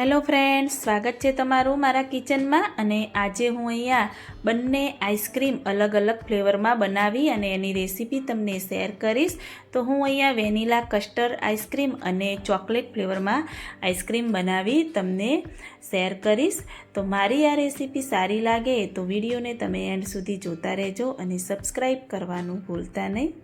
Hello friends, સ્વાગત છે તમારું મારા કિચનમાં અને આજે હું અહીંયા બંને આઈસ્ક્રીમ અલગ અલગ ફ્લેવરમાં બનાવી અને એની રેસીપી તમને શેર કરીશ. તો હું અહીંયા વેનીલા કસ્ટર્ડ આઈસ્ક્રીમ અને ચોકલેટ ફ્લેવરમાં આઈસ્ક્રીમ બનાવી તમને શેર કરીશ. તો મારી આ રેસીપી સારી લાગે તો વિડીયોને તમે એન્ડ સુધી જોતા રહેજો અને સબસ્ક્રાઈબ કરવાનું ભૂલતા નહીં.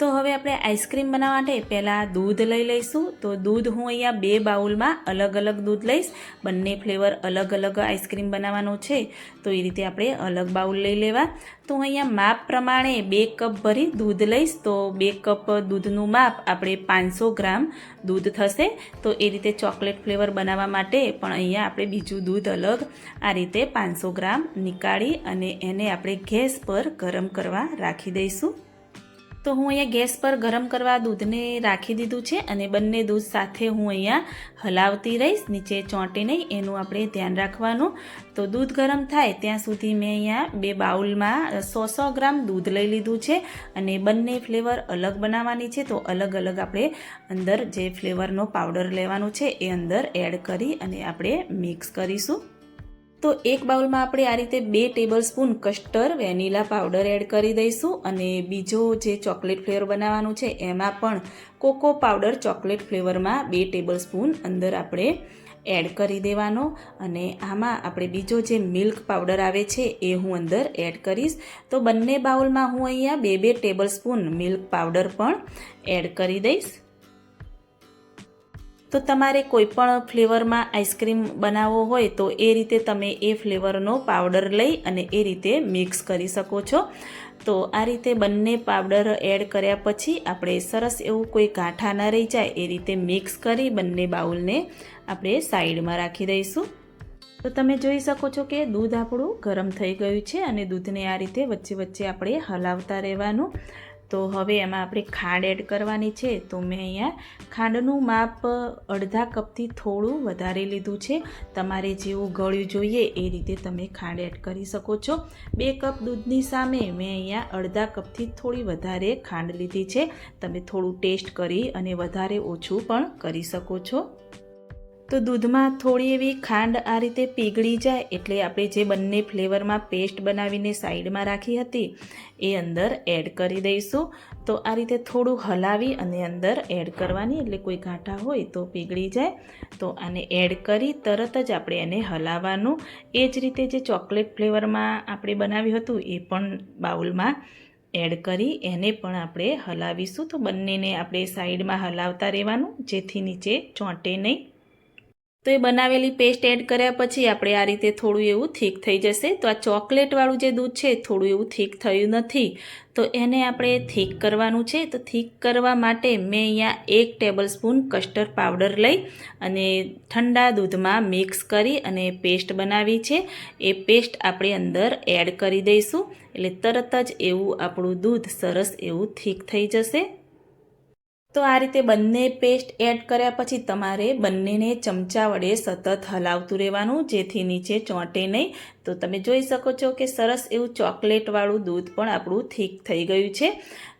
તો હવે આપણે આઈસ્ક્રીમ બનાવવા માટે પહેલાં દૂધ લઈ લઈશું. તો દૂધ હું અહીંયા બે બાઉલમાં અલગ અલગ દૂધ લઈશ. બંને ફ્લેવર અલગ અલગ આઈસ્ક્રીમ બનાવવાનો છે. તો એ રીતે આપણે અલગ બાઉલ લઈ લેવા. તો હું અહીંયા માપ પ્રમાણે બે કપ ભરી દૂધ લઈશ. તો બે કપ દૂધનું માપ આપણે પાંચસો ગ્રામ દૂધ થશે. તો એ રીતે ચોકલેટ ફ્લેવર બનાવવા માટે પણ અહીંયા આપણે બીજું દૂધ અલગ આ રીતે પાંચસો ગ્રામ નીકાળી અને એને આપણે ગેસ પર ગરમ કરવા રાખી દઈશું. તો હું અહીંયા ગેસ પર ગરમ કરવા દૂધને રાખી દીધું છે અને બંને દૂધ સાથે હું અહીંયા હલાવતી રહીશ, નીચે ચોંટી નહીં, એનું આપણે ધ્યાન રાખવાનું. તો દૂધ ગરમ થાય ત્યાં સુધી મેં અહીંયા બે બાઉલમાં સો સો ગ્રામ દૂધ લઈ લીધું છે અને બંને ફ્લેવર અલગ બનાવવાની છે. તો અલગ અલગ આપણે અંદર જે ફ્લેવરનો પાવડર લેવાનો છે એ અંદર એડ કરી અને આપણે મિક્સ કરીશું. તો એક બાઉલમાં આપણે આ રીતે બે tablespoon custard, vanilla powder add કરી દઈશું અને બીજો જે ચોકલેટ ફ્લેવર બનાવવાનું છે, એમાં પણ કોકો પાવડર ચોકલેટ ફ્લેવરમાં બે ટેબલ સ્પૂન અંદર આપણે એડ કરી દેવાનો અને આમાં આપણે બીજો જે મિલ્ક પાવડર આવે છે, એ હું અંદર એડ કરીશ. તો બંને બાઉલમાં હું અહીંયા બે બે ટેબલ સ્પૂન મિલ્ક પાવડર પણ એડ કરી દઈશ. તો તમારે કોઈ પણ ફ્લેવરમાં આઈસ્ક્રીમ બનાવવો હોય તો એ રીતે તમે એ ફ્લેવરનો પાવડર લઈ અને એ રીતે મિક્સ કરી શકો છો. તો આ રીતે બંને પાવડર એડ કર્યા પછી આપણે સરસ એવું કોઈ ગાંઠા ન રહી જાય એ રીતે મિક્સ કરી બંને બાઉલને આપણે સાઈડમાં રાખી દઈશું. તો તમે જોઈ શકો છો કે દૂધ આપણું ગરમ થઈ ગયું છે અને દૂધને આ રીતે વચ્ચે વચ્ચે આપણે હલાવતા રહેવાનું. તો હવે એમાં આપણે ખાંડ એડ કરવાની છે. તો મેં અહીંયા ખાંડનું માપ અડધા કપથી થોડું વધારે લીધું છે. તમારે જેવું ગળ્યું જોઈએ એ રીતે તમે ખાંડ એડ કરી શકો છો. બે કપ દૂધની સામે મેં અહીંયા અડધા કપથી થોડી વધારે ખાંડ લીધી છે. તમે થોડું ટેસ્ટ કરી અને વધારે ઓછું પણ કરી શકો છો. તો દૂધમાં થોડી એવી ખાંડ આ રીતે પીગળી જાય એટલે આપણે જે બંને ફ્લેવરમાં પેસ્ટ બનાવીને સાઈડમાં રાખી હતી, એ અંદર એડ કરી દઈશું. તો આ રીતે થોડું હલાવી અને અંદર એડ કરવાની, એટલે કોઈ ગાંઠા હોય તો પીગળી જાય. તો આને એડ કરી તરત જ આપણે એને હલાવવાનું. એ જ રીતે જે ચોકલેટ ફ્લેવરમાં આપણે બનાવ્યું હતું, એ પણ બાઉલમાં એડ કરી એને પણ આપણે હલાવીશું. તો બંનેને આપણે સાઈડમાં હલાવતા રહેવાનું, જેથી નીચે ચોંટે નહીં. તો એ બનાવેલી પેસ્ટ એડ કર્યા પછી આપણે આ રીતે થોડું એવું થીક થઈ જશે. તો આ ચોકલેટવાળું જે દૂધ છે થોડું એવું થીક થયું નથી. તો એને આપણે થીક કરવાનું છે. તો થીક કરવા માટે મેં અહીંયા એક ટેબલ સ્પૂન કસ્ટર્ડ પાવડર લઈ અને ઠંડા દૂધમાં મિક્સ કરી અને પેસ્ટ બનાવી છે. એ પેસ્ટ આપણે અંદર એડ કરી દઈશું. એટલે તરત જ એવું આપણું દૂધ સરસ એવું થીક થઈ જશે. તો આ રીતે બંને પેસ્ટ એડ કર્યા પછી તમારે બંનેને ચમચા વડે સતત હલાવતું રહેવાનું, જેથી નીચે ચોંટે નહીં. તો તમે જોઈ શકો છો કે સરસ એવું ચોકલેટવાળું દૂધ પણ આપણું થીક થઈ ગયું છે.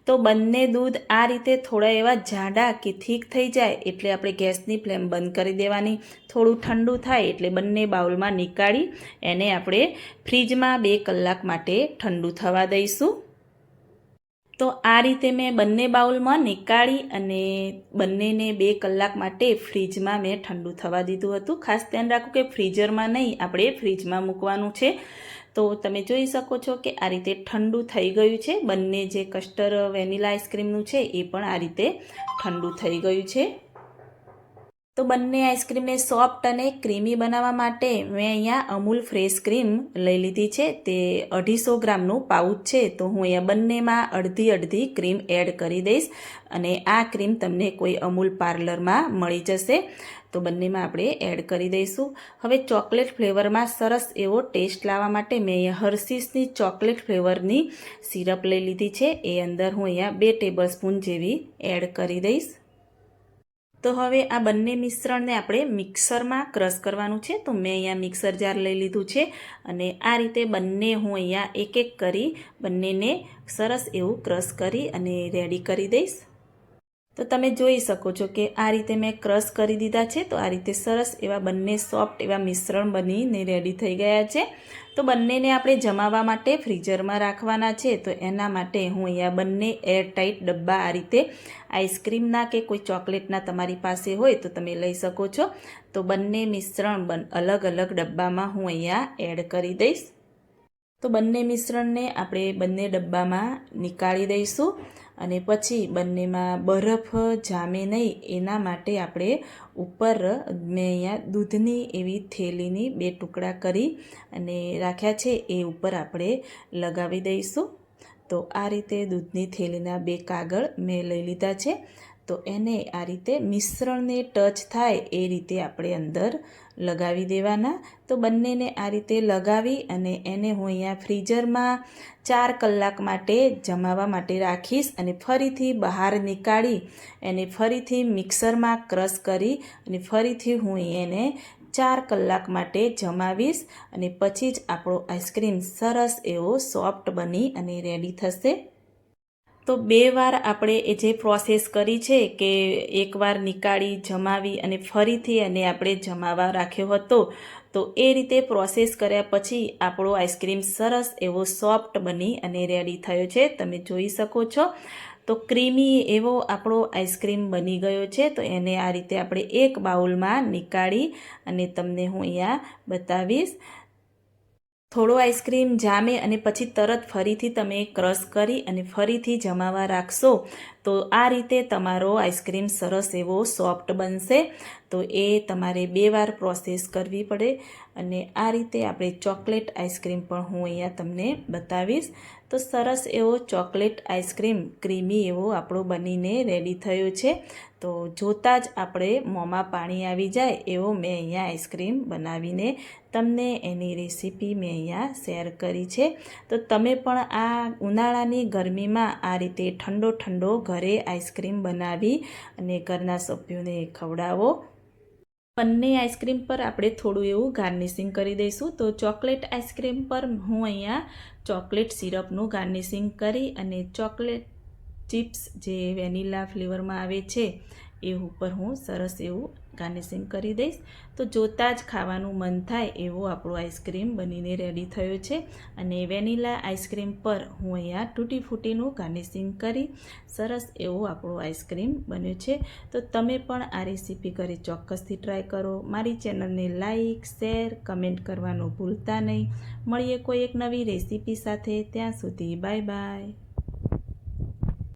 તો બંને દૂધ આ રીતે થોડા એવા જાડા કે થીક થઈ જાય એટલે આપણે ગેસની ફ્લેમ બંધ કરી દેવાની. થોડું ઠંડુ થાય એટલે બંને બાઉલમાં નીકાળી એને આપણે ફ્રીજમાં બે કલાક માટે ઠંડુ થવા દઈશું. તો આ રીતે મેં બંને બાઉલમાં નીકાળી અને બંનેને બે કલાક માટે ફ્રીજમાં મેં ઠંડુ થવા દીધું હતું. ખાસ ધ્યાન રાખો કે ફ્રીઝરમાં નહીં, આપણે ફ્રીજમાં મૂકવાનું છે. તો તમે જોઈ શકો છો કે આ રીતે ઠંડુ થઈ ગયું છે. બંને જે કસ્ટર વેનીલા આઈસ્ક્રીમનું છે એ પણ આ રીતે ઠંડુ થઈ ગયું છે. તો બંને આઈસ્ક્રીમને સોફ્ટ અને ક્રીમી બનાવવા માટે મેં અહીંયા અમૂલ ફ્રેશ ક્રીમ લઈ લીધી છે. તે અઢીસો ગ્રામનું પાઉચ છે. તો હું અહીંયા બંનેમાં અડધી અડધી ક્રીમ એડ કરી દઈશ અને આ ક્રીમ તમને કોઈ અમૂલ પાર્લરમાં મળી જશે. તો બંનેમાં આપણે એડ કરી દઈશું. હવે ચોકલેટ ફ્લેવરમાં સરસ એવો ટેસ્ટ લાવવા માટે મેં અહીંયા હર્સીસની ચોકલેટ ફ્લેવરની સિરપ લઈ લીધી છે. એ અંદર હું અહીંયા બે ટેબલ સ્પૂન જેવી એડ કરી દઈશ. તો હવે આ બંને મિશ્રણને આપણે મિક્સરમાં ક્રશ કરવાનું છે. તો મેં અહીંયા મિક્સર જાર લઈ લીધું છે અને આ રીતે બંને હું અહીંયા એક એક કરી બંનેને સરસ એવું ક્રશ કરી અને રેડી કરી દઈશ. તો તમે જોઈ શકો છો કે આ રીતે મેં ક્રશ કરી દીધા છે. તો આ રીતે સરસ એવા બંને સોફ્ટ એવા મિશ્રણ બનીને રેડી થઈ ગયા છે. તો બંનેને આપણે જમાવવા માટે ફ્રીઝરમાં રાખવાના છે. તો એના માટે હું અહીંયા બંને એરટાઈટ ડબ્બા આ રીતે આઈસ્ક્રીમના કે કોઈ ચોકલેટના તમારી પાસે હોય તો તમે લઈ શકો છો. તો બંને મિશ્રણ બન અલગ અલગ ડબ્બામાં હું અહીંયા એડ કરી દઈશ. તો બંને મિશ્રણને આપણે બંને ડબ્બામાં નીકાળી દઈશું અને પછી બંનેમાં બરફ જામે નહીં એના માટે આપણે ઉપર મેં અહીંયા દૂધની એવી થેલીની બે ટુકડા કરી અને રાખ્યા છે એ ઉપર આપણે લગાવી દઈશું. તો આ રીતે દૂધની થેલીના બે કાગળ મેં લઈ લીધા છે. તો એને આ રીતે મિશ્રણને ટચ થાય એ રીતે આપણે અંદર લગાવી દેવાના. તો બંનેને આ રીતે લગાવી અને એને હું અહીંયા ફ્રીઝરમાં ચાર કલાક માટે જમાવવા માટે રાખીશ અને ફરીથી બહાર નીકાળી એને ફરીથી મિક્સરમાં ક્રશ કરી અને ફરીથી હું એને ચાર કલાક માટે જમાવીશ અને પછી જ આપણો આઈસ્ક્રીમ સરસ એવો સોફ્ટ બની અને રેડી થશે. તો બે વાર આપણે એ જે પ્રોસેસ કરી છે કે એકવાર નીકાળી, જમાવી અને ફરીથી એને આપણે જમાવા રાખ્યો હતો, તો એ રીતે પ્રોસેસ કર્યા પછી આપણો આઈસ્ક્રીમ સરસ એવો સોફ્ટ બની અને રેડી થયો છે. તમે જોઈ શકો છો. તો ક્રીમી એવો આપણો આઈસ્ક્રીમ બની ગયો છે. તો એને આ રીતે આપણે એક બાઉલમાં નીકાળી અને તમને હું અહીંયા બતાવીશ. થોડો આઈસ્ક્રીમ જામે અને પછી તરત ફરીથી તમે ક્રશ કરી અને ફરીથી જમાવા રાખશો, તો આ રીતે તમારો આઈસ્ક્રીમ સરસ એવો સોફ્ટ બનશે. તો એ તમારે બે વાર પ્રોસેસ કરવી પડે અને આ રીતે આપણે ચોકલેટ આઈસ્ક્રીમ પણ હું અહીંયા તમને બતાવીશ. તો સરસ એવો ચોકલેટ આઈસ્ક્રીમ, ક્રીમી એવો આપણો બનીને રેડી થયો છે. તો જોતાં જ આપણે મોંમાં પાણી આવી જાય એવો મેં અહીંયા આઈસ્ક્રીમ બનાવીને તમને એની રેસીપી મેં અહીંયા શેર કરી છે. તો તમે પણ આ ઉનાળાની ગરમીમાં આ રીતે ઠંડો ઠંડો ઘરે આઈસ્ક્રીમ બનાવી અને ઘરના સભ્યોને ખવડાવો. બંને આઈસ્ક્રીમ પર આપણે થોડું એવું ગાર્નિશિંગ કરી દઈશું. તો ચોકલેટ આઈસ્ક્રીમ પર હું અહીંયા ચોકલેટ સિરપનું ગાર્નિશિંગ કરી અને ચોકલેટ ચિપ્સ જે વેનીલા ફ્લેવરમાં આવે છે એ ઉપર હું સરસ એવું ગાર્નિશિંગ કરી દઈશ. તો જોતાં જ ખાવાનું મન થાય એવો આપણો આઈસ્ક્રીમ બનીને રેડી થયો છે. અને વેનીલા આઈસ્ક્રીમ પર હું અહીંયા તૂટી ફૂટીનું ગાર્નિશિંગ કરી સરસ એવો આપણો આઈસ્ક્રીમ બન્યો છે. તો તમે પણ આ રેસીપી કરી ચોક્કસથી ટ્રાય કરો. મારી ચેનલને લાઇક શેર, કમેન્ટ કરવાનું ભૂલતા નહીં. મળીએ કોઈ એક નવી રેસીપી સાથે. ત્યાં સુધી બાય બાય